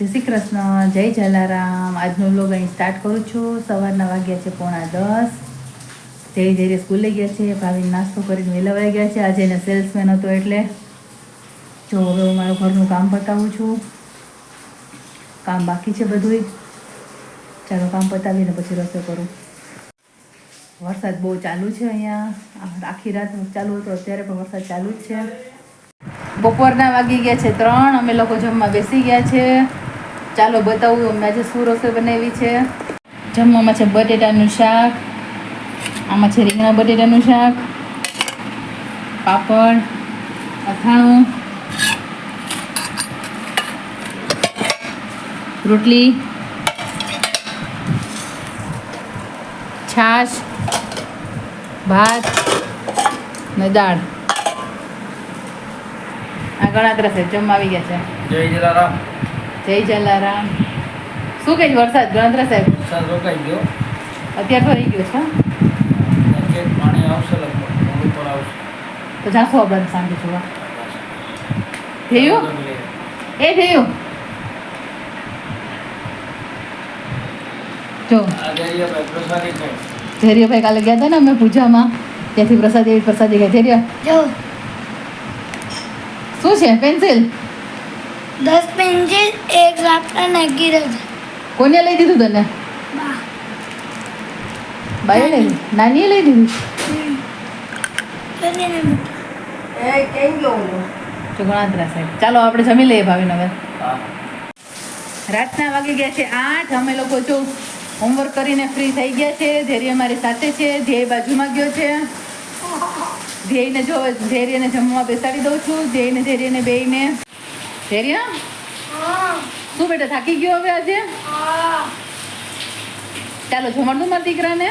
જય શ્રી કૃષ્ણ, જય જલારામ. આજનો લોગ અહીં સ્ટાર્ટ કરું છું. સવારના વાગ્યા છે પોણા દસ. ધીરે ધીરે સ્કૂલે ગયા છે. ભાવિન નાસ્તો કરીને વહેલા ગયા છે. આજે એને સેલ્સમેન હતો એટલે જો હવે હું મારું ઘરનું કામ પતાવું છું. કામ બાકી છે બધુંય. ચાલો કામ પતાવીને પછી રસોઈ કરું. વરસાદ બહુ ચાલુ છે અહીંયા. આખી રાત ચાલુ હતો, અત્યારે પણ વરસાદ ચાલુ જ છે. બપોરના વાગી ગયા છે ત્રણ. અમે લોકો જમવા બેસી ગયા છે. ચાલો બતાવું અમે આજે શું રસોઈ બનાવી છે? જમવામાં છે બટેટાનું શાક, આમાં છે રીંગણા બટેટાનું શાક, પાપડ, અથાણું, રોટલી, છાશ, ભાત ને દાળ. આ ઘણા સાહેબ જમવા આવી ગયા છે. જય જલારામ. જય જલારામ. શું કહે છે વરસાદ? ગણતરા સાહેબ? વરસાદ રોકાઈ ગયો. અત્યારે ફરી ગયો છે પાણી આવશે લગભગ. આવશે. તો જાશું આપણે શાંતિ જોવા થયું? એ થયું? જો. આ ભાઈ પ્રસાદી ખાઈ ધૈર્યભાઈ કાલે ગયા હતા ને અમે પૂજામાં. ત્યાંથી પ્રસાદ એવી પ્રસાદી ગયા ધૈર્ય. જો. શું છે પેન્સિલ? દસ પેન્સિલ એક લાકડા નાખી રહ્યો કોને લઈ દીધું તને? બાઈએ લઈ નાનીએ લઈ દીધું? ગણાત્રા ચાલો આપણે જમી લઈએ ભાવિન હવે રાતના વાગી ગયા છે આઠ. અમે લોકો જો હોમવર્ક કરીને ફ્રી થઈ ગયા છે. ધેરી મારી સાથે છે. ધ્યેય બાજુમાં ગયો છે. ધ્યેયને જો ધેરીને જમવા બેસાડી દઉં છું. ધ્યેયને ધેરીને બેયને ધૈર્ય શું બેટા થાકી ગયો હવે આજે? ચાલો જમવાનું મારા દીકરાને?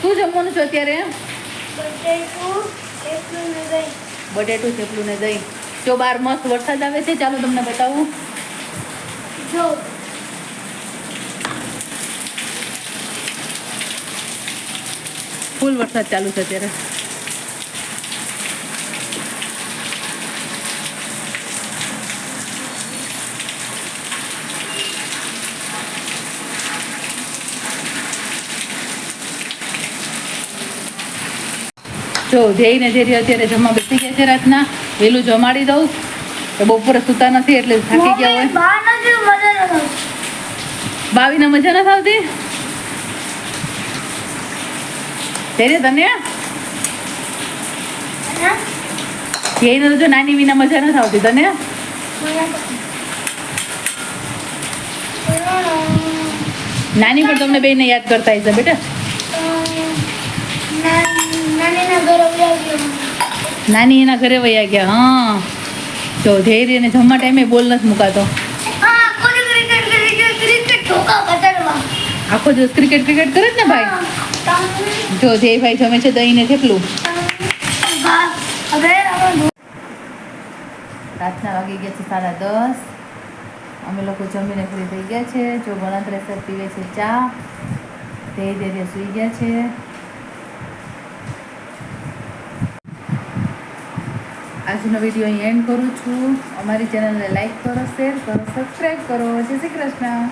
શું જમવાનું છે અત્યારે? બટેટું થેપલું ને દહીં. જો બાર મસ્ત વરસાદ આવે છે ચાલો તમને બતાવું. જો. ફૂલ વરસાદ ચાલુ છે અત્યારે. જો ધ્યેયને ધેરી અત્યારે જમવા બેસી ગયા છે રાતના. વહેલું જમાડી દઉં. તો બપોરે સૂતા નથી એટલે થાકી ગયા હોય. બાવીને મજા નથી આવતી? ધૈર્ય તને ધ્યેયને જો નાની વિના મજા નથી આવતી. તને નાની પણ તમને બેને યાદ કરતા હશે બેટા. નાની એના ઘરે વયા ગયા હા. જો ધૈર્યને જમવા ટાઈમે બોલ નથી મુકાતો. આખો દિવસ ક્રિકેટ ક્રિકેટ કરે જ ને ભાઈ? જો ધ્યેયભાઈ જમે છે દહીં ને થેપલું રાતના વાગી ગયા છે સાડા દસ. અમે લોકો જમીને ફ્રી થઈ ગયા છે. જો ગણતરે સર પીવે છે ચા. તે ધીરે સૂઈ ગયા છે. આજનો વીડિયો અહીં એન્ડ કરું છું. અમારી ચેનલને લાઈક કરો શેર કરો સબસ્ક્રાઈબ કરો. જય શ્રી કૃષ્ણ.